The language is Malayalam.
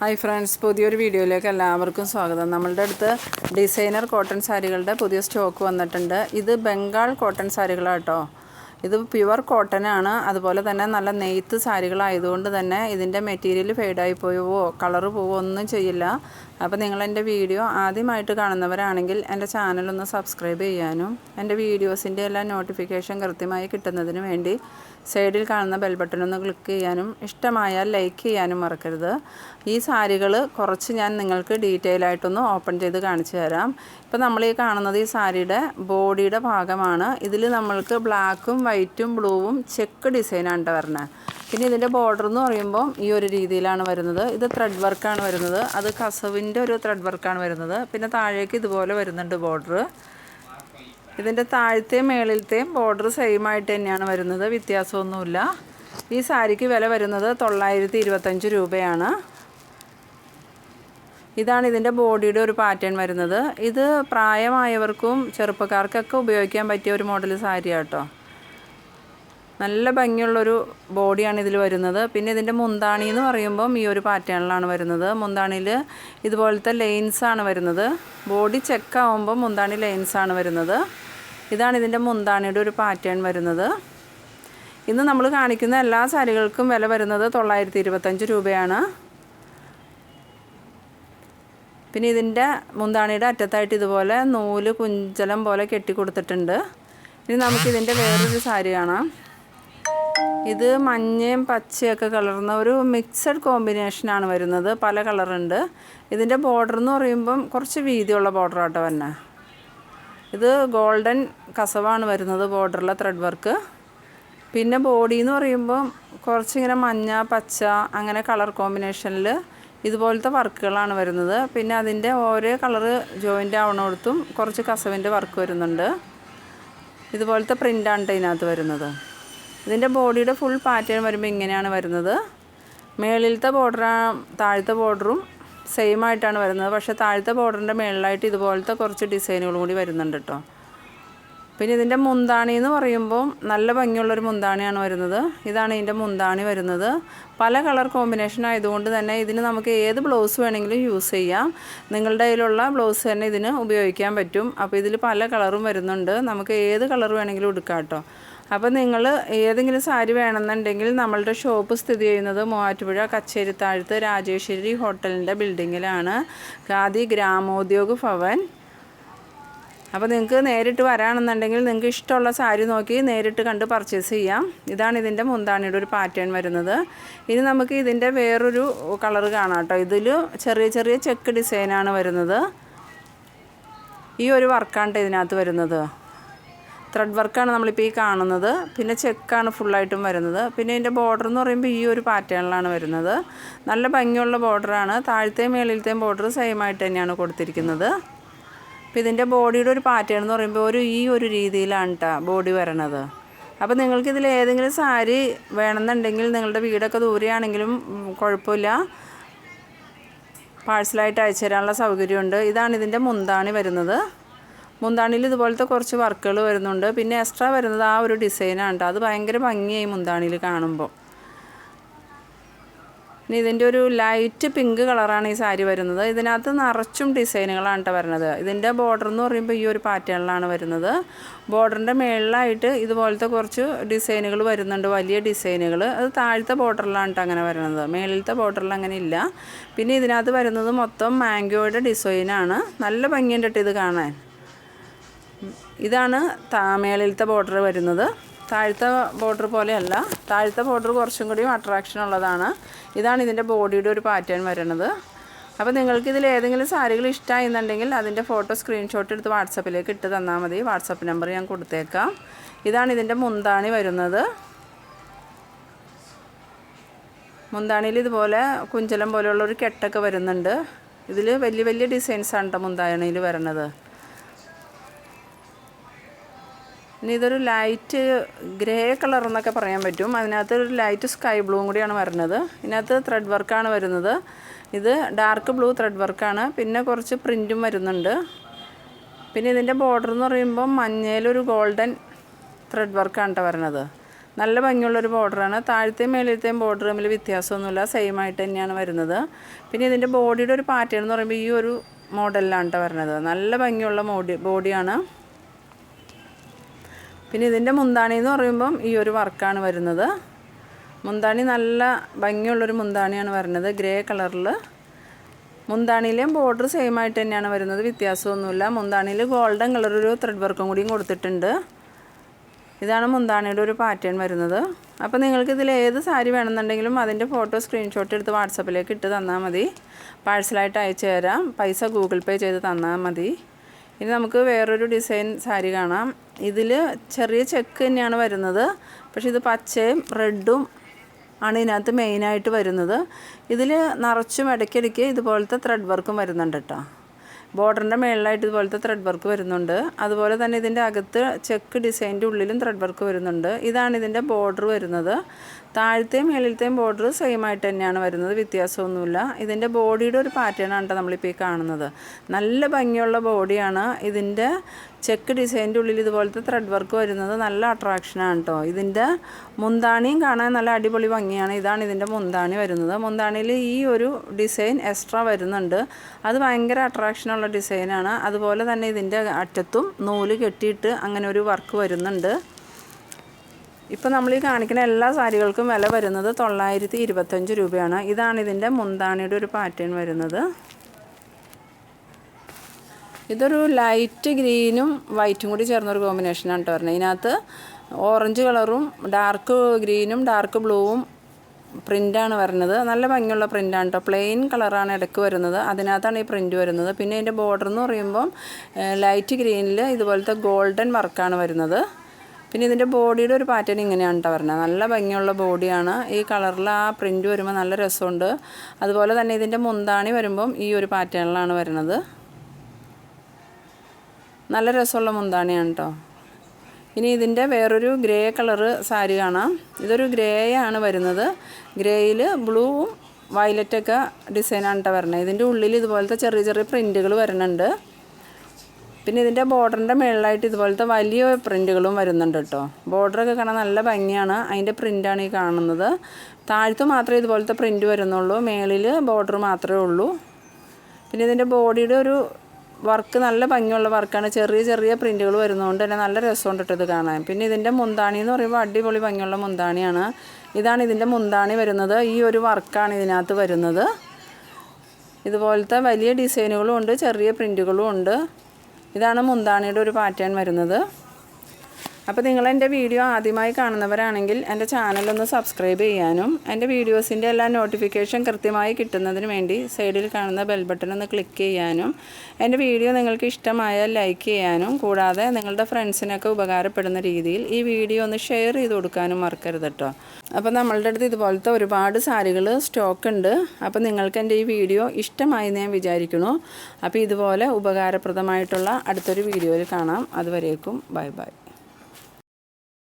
ഹായ് ഫ്രണ്ട്സ് പുതിയൊരു വീഡിയോയിലേക്ക് എല്ലാവർക്കും സ്വാഗതം. നമ്മളുടെ അടുത്ത് ഡിസൈനർ കോട്ടൺ സാരികളുടെ പുതിയ സ്റ്റോക്ക് വന്നിട്ടുണ്ട്. ഇത് ബംഗാൾ കോട്ടൺ സാരികളാണ് സാരികളാട്ടോ. ഇത് പ്യുവർ കോട്ടൺ ആണ്. അതുപോലെ തന്നെ നല്ല നെയ്ത്ത് സാരികളായതുകൊണ്ട് തന്നെ ഇതിന്റെ മെറ്റീരിയൽ ഫെയ്ഡായി പോവോ കളറ് പോവോ ഒന്നും ചെയ്യില്ല. അപ്പോൾ നിങ്ങൾ എന്റെ വീഡിയോ ആദ്യമായിട്ട് കാണുന്നവരാണെങ്കിൽ എന്റെ ചാനലൊന്ന് സബ്സ്ക്രൈബ് ചെയ്യാനും എന്റെ വീഡിയോസിന്റെ എല്ലാ നോട്ടിഫിക്കേഷൻ കൃത്യമായി കിട്ടുന്നതിന് വേണ്ടി സൈഡിൽ കാണുന്ന ബെൽ ബട്ടൺ ഒന്ന് ക്ലിക്ക് ചെയ്യാനും ഇഷ്ടമായാൽ ലൈക്ക് ചെയ്യാനും മറക്കരുത്. ഈ സാരികൾ കുറച്ച് ഞാൻ നിങ്ങൾക്ക് ഡീറ്റെയിൽ ആയിട്ടൊന്ന് ഓപ്പൺ ചെയ്ത് കാണിച്ചു തരാം. ഇപ്പോൾ നമ്മൾ ഈ കാണുന്നത് ഈ സാരിയുടെ ബോഡിയുടെ ഭാഗമാണ്. ഇതിൽ നമ്മൾക്ക് ബ്ലാക്കും വൈറ്റും ബ്ലൂവും ചെക്ക് ഡിസൈനാണ് വരണത് പിന്നെ ഇതിന്റെ ബോർഡർ എന്ന് പറയുമ്പോൾ ഈ ഒരു രീതിയിലാണ് വരുന്നത്. ഇത് ത്രെഡ് വർക്കാണ് വരുന്നത്. അത് കസവിന്റെ ഒരു ത്രെഡ് വർക്കാണ് വരുന്നത്. പിന്നെ താഴേക്ക് ഇതുപോലെ വരുന്നുണ്ട് ബോർഡർ ഇതിന്റെ താഴത്തെയും മേളിലത്തെയും ബോർഡർ സെയിം ആയിട്ട് തന്നെയാണ് വരുന്നത്. വ്യത്യാസമൊന്നുമില്ല. ഈ സാരിക്ക് വില വരുന്നത് തൊള്ളായിരത്തി ഇരുപത്തഞ്ച് രൂപയാണ്. ഇതാണ് ഇതിന്റെ ബോഡിയുടെ ഒരു പാറ്റേൺ വരുന്നത്. ഇത് പ്രായമായവർക്കും ചെറുപ്പക്കാർക്കൊക്കെ ഉപയോഗിക്കാൻ പറ്റിയ ഒരു മോഡൽ സാരിയാണ് കേട്ടോ നല്ല ഭംഗിയുള്ളൊരു ബോഡിയാണ് ഇതിൽ വരുന്നത്. പിന്നെ ഇതിന്റെ മുന്താണി എന്ന് പറയുമ്പം ഈ ഒരു പാറ്റേണിലാണ് വരുന്നത്. മുന്താണിയിൽ ഇതുപോലത്തെ ലെയിൻസാണ് വരുന്നത്. ബോഡി ചെക്ക് ആവുമ്പോൾ മുന്താണി ലെയിൻസാണ് വരുന്നത്. ഇതാണ് ഇതിന്റെ മുന്താണിയുടെ ഒരു പാറ്റേൺ വരുന്നത്. ഇന്ന് നമ്മൾ കാണിക്കുന്ന എല്ലാ സാരികൾക്കും വില വരുന്നത് തൊള്ളായിരത്തി ഇരുപത്തഞ്ച് രൂപയാണ്. പിന്നെ ഇതിന്റെ മുന്താണിയുടെ അറ്റത്തായിട്ട് ഇതുപോലെ നൂൽ കുഞ്ചലം പോലെ കെട്ടി കൊടുത്തിട്ടുണ്ട്. ഇനി നമുക്കിതിന്റെ വേറൊരു സാരി കാണാം. ഇത് മഞ്ഞയും പച്ചയൊക്കെ കളർന്ന ഒരു മിക്സഡ് കോമ്പിനേഷനാണ് വരുന്നത്. പല കളറുണ്ട് ഇതിന്റെ ബോർഡർ എന്ന് പറയുമ്പം കുറച്ച് വീതിയുള്ള ബോർഡർ ആട്ടോ തന്നെ ഇത് ഗോൾഡൻ കസവാണ് വരുന്നത് ബോർഡറിലെ ത്രെഡ് വർക്ക് പിന്നെ ബോഡി എന്ന് പറയുമ്പോൾ കുറച്ചിങ്ങനെ മഞ്ഞ പച്ച അങ്ങനെ കളർ കോമ്പിനേഷനിൽ ഇതുപോലത്തെ വർക്കുകളാണ് വരുന്നത്. പിന്നെ അതിന്റെ ഓരോ കളറ് ജോയിന്റ് ആവണോടത്തും കുറച്ച് കസവിന്റെ വർക്ക് വരുന്നുണ്ട്. ഇതുപോലത്തെ പ്രിന്റാണ് ഇതിനകത്ത് വരുന്നത്. ഇതിന്റെ ബോഡിയുടെ ഫുൾ പാറ്റേൺ വരുമ്പോൾ ഇങ്ങനെയാണ് വരുന്നത്. മേളിലത്തെ ബോർഡർ താഴത്തെ ബോർഡറും സെയിം ആയിട്ടാണ് വരുന്നത്. പക്ഷേ താഴത്തെ ബോർഡറിന്റെ മേളിലായിട്ട് ഇതുപോലത്തെ കുറച്ച് ഡിസൈനുകളും കൂടി വരുന്നുണ്ട് കേട്ടോ പിന്നെ ഇതിന്റെ മുന്താണി എന്ന് പറയുമ്പോൾ നല്ല ഭംഗിയുള്ളൊരു മുന്താണിയാണ് വരുന്നത്. ഇതാണ് ഇതിന്റെ മുന്താണി വരുന്നത്. പല കളർ കോമ്പിനേഷൻ ആയതുകൊണ്ട് തന്നെ ഇതിന് നമുക്ക് ഏത് ബ്ലൗസ് വേണമെങ്കിലും യൂസ് ചെയ്യാം. നിങ്ങളുടെ കയ്യിലുള്ള ബ്ലൗസ് തന്നെ ഇതിന് ഉപയോഗിക്കാൻ പറ്റും. അപ്പോൾ ഇതിൽ പല കളറും വരുന്നുണ്ട്. നമുക്ക് ഏത് കളർ വേണമെങ്കിലും എടുക്കാം കേട്ടോ അപ്പോൾ നിങ്ങൾ ഏതെങ്കിലും സാരി വേണമെന്നുണ്ടെങ്കിൽ നമ്മളുടെ ഷോപ്പ് സ്ഥിതി ചെയ്യുന്നത് മൂവാറ്റുപുഴ കച്ചേരിത്താഴത്ത് രാജേശ്വരി ഹോട്ടലിന്റെ ബിൽഡിങ്ങിലാണ്. ഖാദി ഗ്രാമോദ്योग ഭവൻ. അപ്പോൾ നിങ്ങൾക്ക് നേരിട്ട് വരാണെന്നുണ്ടെങ്കിൽ നിങ്ങൾക്ക് ഇഷ്ടമുള്ള സാരി നോക്കി നേരിട്ട് കണ്ട് പർച്ചേസ് ചെയ്യാം. ഇതാണ് ഇതിന്റെ മുന്താണിയുടെ ഒരു പാറ്റേൺ വരുന്നത്. ഇനി നമുക്ക് ഇതിന്റെ വേറൊരു കളർ കാണാം കേട്ടോ. ഇതിൽ ചെറിയ ചെറിയ ചെക്ക് ഡിസൈനാണ് വരുന്നത്. ഈ ഒരു വർക്കാണ് ഇതിനകത്ത് വരുന്നത്. ത്രെഡ് വർക്കാണ് നമ്മളിപ്പോൾ ഈ കാണുന്നത്. പിന്നെ ചെക്കാണ് ഫുള്ളായിട്ടും വരുന്നത്. പിന്നെ ഇതിന്റെ ബോർഡർ എന്ന് പറയുമ്പോൾ ഈ ഒരു പാറ്റേണിലാണ് വരുന്നത്. നല്ല ഭംഗിയുള്ള ബോർഡറാണ് താഴത്തെയും മേളിലത്തെയും ബോർഡർ സെയിം ആയിട്ട് തന്നെയാണ് കൊടുത്തിരിക്കുന്നത്. അപ്പോൾ ഇതിന്റെ ബോഡിയുടെ ഒരു പാറ്റേൺ എന്ന് പറയുമ്പോൾ ഒരു ഈ ഒരു രീതിയിലാണ് കേട്ടോ ബോഡി വരണത്. അപ്പോൾ നിങ്ങൾക്ക് ഇതിൽ ഏതെങ്കിലും സാരി വേണമെന്നുണ്ടെങ്കിൽ നിങ്ങളുടെ വീടൊക്കെ ദൂരെയാണെങ്കിലും കുഴപ്പമില്ല. പാഴ്സലായിട്ട് അയച്ചു തരാനുള്ള സൗകര്യമുണ്ട്. ഇതാണ് ഇതിന്റെ മുന്താണി വരുന്നത്. മുന്താണിയിൽ ഇതുപോലത്തെ കുറച്ച് വർക്കുകൾ വരുന്നുണ്ട്. പിന്നെ എക്സ്ട്രാ വരുന്നത് ആ ഒരു ഡിസൈനാണ് അത് ഭയങ്കര ഭംഗിയായി മുന്താണിയിൽ കാണുമ്പോൾ ഇനി ഇതിന്റെ ഒരു ലൈറ്റ് പിങ്ക് കളറാണ് ഈ സാരി വരുന്നത്. ഇതിനകത്ത് നിറച്ചും ഡിസൈനുകളാണ് കേട്ടോ വരുന്നത്. ഇതിന്റെ ബോർഡർ എന്ന് പറയുമ്പോൾ ഈ ഒരു പാറ്റേണിലാണ് വരുന്നത്. ബോർഡറിന്റെ മേളിലായിട്ട് ഇതുപോലത്തെ കുറച്ച് ഡിസൈനുകൾ വരുന്നുണ്ട്. വലിയ ഡിസൈനുകൾ അത് താഴത്തെ ബോർഡറിലാണ് കേട്ടോ അങ്ങനെ വരുന്നത്. മേളിലത്തെ ബോർഡറിൽ അങ്ങനെ ഇല്ല. പിന്നെ ഇതിനകത്ത് വരുന്നത് മൊത്തം മാംഗോയുടെ ഡിസൈനാണ് നല്ല ഭംഗിയുണ്ട് ഇത് കാണാൻ. ഇതാണ് മേളിലത്തെ ബോർഡർ വരുന്നത്. താഴത്തെ ബോർഡർ പോലെയല്ല. താഴത്തെ ബോർഡർ കുറച്ചും കൂടി അട്രാക്ഷൻ ഉള്ളതാണ്. ഇതാണ് ഇതിന്റെ ബോഡിയുടെ ഒരു പാറ്റേൺ വരുന്നത്. അപ്പോൾ നിങ്ങൾക്ക് ഇതിൽ ഏതെങ്കിലും സാരികൾ ഇഷ്ടമായിരുന്നുണ്ടെങ്കിൽ അതിന്റെ ഫോട്ടോ സ്ക്രീൻഷോട്ട് എടുത്ത് വാട്സപ്പിലേക്ക് ഇട്ട് തന്നാൽ മതി. വാട്സപ്പ് നമ്പർ ഞാൻ കൊടുത്തേക്കാം. ഇതാണ് ഇതിന്റെ മുന്താണി വരുന്നത്. മുന്താണിയിൽ ഇതുപോലെ കുഞ്ചലം പോലെയുള്ള ഒരു കെട്ടൊക്കെ വരുന്നുണ്ട്. ഇതിൽ വലിയ വലിയ ഡിസൈൻസാണ് കേട്ടോ മുന്താണിയിൽ വരണത്. ഇനി ഇതൊരു ലൈറ്റ് ഗ്രേ കളർ എന്നൊക്കെ പറയാൻ പറ്റും. അതിനകത്ത് ഒരു ലൈറ്റ് സ്കൈ ബ്ലൂവും കൂടിയാണ് വരുന്നത്. ഇതിനകത്ത് ത്രെഡ് വർക്കാണ് വരുന്നത്. ഇത് ഡാർക്ക് ബ്ലൂ ത്രെഡ് വർക്കാണ് പിന്നെ കുറച്ച് പ്രിന്റും വരുന്നുണ്ട്. പിന്നെ ഇതിന്റെ ബോർഡർ എന്ന് പറയുമ്പോൾ മഞ്ഞയിലൊരു ഗോൾഡൻ ത്രെഡ് വർക്കാണ് കേട്ടോ വരുന്നത്. നല്ല ഭംഗിയുള്ളൊരു ബോർഡറാണ് താഴത്തെയും മേലത്തെയും ബോർഡർ തമ്മിൽ വ്യത്യാസമൊന്നുമില്ല. സെയിം ആയിട്ട് തന്നെയാണ് വരുന്നത്. പിന്നെ ഇതിന്റെ ബോഡിയുടെ ഒരു പാറ്റേൺ എന്ന് പറയുമ്പോൾ ഈ ഒരു മോഡലിലാണ് കേട്ടോ വരുന്നത്. നല്ല ഭംഗിയുള്ള മോഡി ബോഡിയാണ് പിന്നെ ഇതിന്റെ മുന്താണി എന്ന് പറയുമ്പം ഈ ഒരു വർക്കാണ് വരുന്നത്. മുന്താണി നല്ല ഭംഗിയുള്ളൊരു മുന്താണിയാണ് വരുന്നത് ഗ്രേ കളറിൽ. മുന്താണിയിലെയും ബോർഡർ സെയിം ആയിട്ട് തന്നെയാണ് വരുന്നത് വ്യത്യാസമൊന്നുമില്ല. മുന്താണിയിൽ ഗോൾഡൻ കളർ ഒരു ത്രെഡ് വർക്കും കൂടിയും കൊടുത്തിട്ടുണ്ട്. ഇതാണ് മുന്താണിയുടെ ഒരു പാറ്റേൺ വരുന്നത്. അപ്പോൾ നിങ്ങൾക്ക് ഇതിൽ ഏത് സാരി വേണമെന്നുണ്ടെങ്കിലും അതിന്റെ ഫോട്ടോ സ്ക്രീൻഷോട്ട് എടുത്ത് വാട്സപ്പിലേക്ക് ഇട്ട് തന്നാൽ മതി. പാഴ്സലായിട്ട് അയച്ചു തരാം. പൈസ ഗൂഗിൾ പേ ചെയ്ത് തന്നാൽ മതി. ഇനി നമുക്ക് വേറൊരു ഡിസൈൻ സാരി കാണാം. ഇതിൽ ചെറിയ ചെക്ക് തന്നെയാണ് വരുന്നത്. പക്ഷേ ഇത് പച്ചയും റെഡും ആണ് ഇതിനകത്ത് മെയിനായിട്ട് വരുന്നത്. ഇതിൽ നിറച്ചും ഇടയ്ക്കിടയ്ക്ക് ഇതുപോലത്തെ ത്രെഡ് വർക്കും വരുന്നുണ്ട് കേട്ടോ ബോർഡറിന്റെ മേളിലായിട്ട് ഇതുപോലത്തെ ത്രെഡ് വർക്ക് വരുന്നുണ്ട്. അതുപോലെ തന്നെ ഇതിന്റെ അകത്ത് ചെക്ക് ഡിസൈന്റെ ഉള്ളിലും ത്രെഡ് വർക്ക് വരുന്നുണ്ട്. ഇതാണ് ഇതിന്റെ ബോർഡർ വരുന്നത്. താഴത്തെയും മേളിലത്തെയും ബോർഡർ സെയിം ആയിട്ട് തന്നെയാണ് വരുന്നത്. വ്യത്യാസമൊന്നുമില്ല. ഇതിന്റെ ബോഡിയുടെ ഒരു പാറ്റേൺ ആണ് കേട്ടോ നമ്മളിപ്പോൾ ഈ കാണുന്നത്. നല്ല ഭംഗിയുള്ള ബോഡിയാണ് ഇതിന്റെ ചെക്ക് ഡിസൈന്റെ ഉള്ളിൽ ഇതുപോലത്തെ ത്രെഡ് വർക്ക് വരുന്നത് നല്ല അട്രാക്ഷനാണ് കേട്ടോ ഇതിന്റെ മുന്താണിയും കാണാൻ നല്ല അടിപൊളി ഭംഗിയാണ്. ഇതാണ് ഇതിന്റെ മുന്താണി വരുന്നത്. മുന്താണിയിൽ ഈ ഒരു ഡിസൈൻ എക്സ്ട്രാ വരുന്നുണ്ട്. അത് ഭയങ്കര അട്രാക്ഷനുള്ള ഡിസൈനാണ് അതുപോലെ തന്നെ ഇതിന്റെ അറ്റത്തും നൂൽ കെട്ടിയിട്ട് അങ്ങനെ ഒരു വർക്ക് വരുന്നുണ്ട്. ഇപ്പോൾ നമ്മൾ ഈ കാണിക്കുന്ന എല്ലാ സാരികൾക്കും വില വരുന്നത് തൊള്ളായിരത്തി ഇരുപത്തഞ്ച് രൂപയാണ്. ഇതാണ് ഇതിന്റെ മുന്താണിയുടെ ഒരു പാറ്റേൺ വരുന്നത്. ഇതൊരു ലൈറ്റ് ഗ്രീനും വൈറ്റും കൂടി ചേർന്നൊരു കോമ്പിനേഷനാണ് കേട്ടോ പറഞ്ഞത് ഇതിനകത്ത് ഓറഞ്ച് കളറും ഡാർക്ക് ഗ്രീനും ഡാർക്ക് ബ്ലൂവും പ്രിന്റാണ് വരുന്നത്. നല്ല ഭംഗിയുള്ള പ്രിന്റാണ് കേട്ടോ പ്ലെയിൻ കളറാണ് ഇടയ്ക്ക് വരുന്നത്. അതിനകത്താണ് ഈ പ്രിന്റ് വരുന്നത്. പിന്നെ ഇതിന്റെ ബോർഡർ എന്ന് പറയുമ്പം ലൈറ്റ് ഗ്രീനിൽ ഇതുപോലത്തെ ഗോൾഡൻ വർക്കാണ് വരുന്നത്. പിന്നെ ഇതിന്റെ ബോഡിയുടെ ഒരു പാറ്റേൺ ഇങ്ങനെയാണ് കേട്ടോ പറഞ്ഞത് നല്ല ഭംഗിയുള്ള ബോഡിയാണ്. ഈ കളറിൽ ആ പ്രിന്റ് വരുമ്പോൾ നല്ല രസമുണ്ട്. അതുപോലെ തന്നെ ഇതിന്റെ മുന്താണി വരുമ്പം ഈ ഒരു പാറ്റേണിലാണ് വരുന്നത്. നല്ല രസമുള്ള മുന്താണിയാണ് കേട്ടോ ഇനി ഇതിന്റെ വേറൊരു ഗ്രേ കളറ് സാരി കാണാം. ഇതൊരു ഗ്രേ ആണ് വരുന്നത്. ഗ്രേയിൽ ബ്ലൂവും വയലറ്റൊക്കെ ഡിസൈനാണ് കേട്ടോ വരണത് ഇതിന്റെ ഉള്ളിൽ ഇതുപോലത്തെ ചെറിയ ചെറിയ പ്രിന്റുകൾ വരുന്നുണ്ട് പിന്നെ ഇതിന്റെ ബോർഡറിന്റെ മുകളിലായിട്ട് ഇതുപോലത്തെ വലിയ പ്രിന്റുകളും വരുന്നുണ്ട് കേട്ടോ. ബോർഡറൊക്കെ കാണാൻ നല്ല ഭംഗിയാണ്. അതിന്റെ പ്രിന്റാണ് ഈ കാണുന്നത്. താഴത്ത് മാത്രമേ ഇതുപോലത്തെ പ്രിന്റ് വരുന്നുള്ളൂ. മേളിൽ ബോർഡർ മാത്രമേ ഉള്ളൂ. പിന്നെ ഇതിന്റെ ബോഡിയുടെ ഒരു വർക്ക് നല്ല ഭംഗിയുള്ള വർക്കാണ്. ചെറിയ ചെറിയ പ്രിന്റുകൾ വരുന്നതുകൊണ്ട് തന്നെ നല്ല രസമുണ്ട് കേട്ടോ ഇത് കാണാൻ. പിന്നെ ഇതിന്റെ മുന്താണി എന്ന് പറയുമ്പോൾ അടിപൊളി ഭംഗിയുള്ള മുന്താണിയാണ്. ഇതാണ് ഇതിന്റെ മുന്താണി വരുന്നത്. ഈ ഒരു വർക്കാണ് ഇതിനകത്ത് വരുന്നത്. ഇതുപോലത്തെ വലിയ ഡിസൈനുകളും ഉണ്ട് ചെറിയ പ്രിന്റുകളും ഉണ്ട്. ഇതാണ് മുന്താണിയുടെ ഒരു പാറ്റേൺ വരുന്നത്. അപ്പോൾ നിങ്ങൾ എന്റെ വീഡിയോ ആദ്യമായി കാണുന്നവരാണെങ്കിൽ എന്റെ ചാനലൊന്ന് സബ്സ്ക്രൈബ് ചെയ്യാനും എന്റെ വീഡിയോസിന്റെ എല്ലാ നോട്ടിഫിക്കേഷൻ കൃത്യമായി കിട്ടുന്നതിന് വേണ്ടി സൈഡിൽ കാണുന്ന ബെൽ ബട്ടൺ ഒന്ന് ക്ലിക്ക് ചെയ്യാനും എന്റെ വീഡിയോ നിങ്ങൾക്ക് ഇഷ്ടമായാൽ ലൈക്ക് ചെയ്യാനും കൂടാതെ നിങ്ങളുടെ ഫ്രണ്ട്സിനൊക്കെ ഉപകാരപ്പെടുന്ന രീതിയിൽ ഈ വീഡിയോ ഒന്ന് ഷെയർ ചെയ്ത് കൊടുക്കാനും മറക്കരുത് കേട്ടോ അപ്പോൾ നമ്മളുടെ അടുത്ത് ഇതുപോലത്തെ ഒരുപാട് സാരികൾ സ്റ്റോക്ക് ഉണ്ട്. അപ്പോൾ നിങ്ങൾക്ക് എന്റെ ഈ വീഡിയോ ഇഷ്ടമായി ഞാൻ വിചാരിക്കുന്നു. അപ്പോൾ ഇതുപോലെ ഉപകാരപ്രദമായിട്ടുള്ള അടുത്തൊരു വീഡിയോയിൽ കാണാം. അതുവരേക്കും ബൈ ബൈ.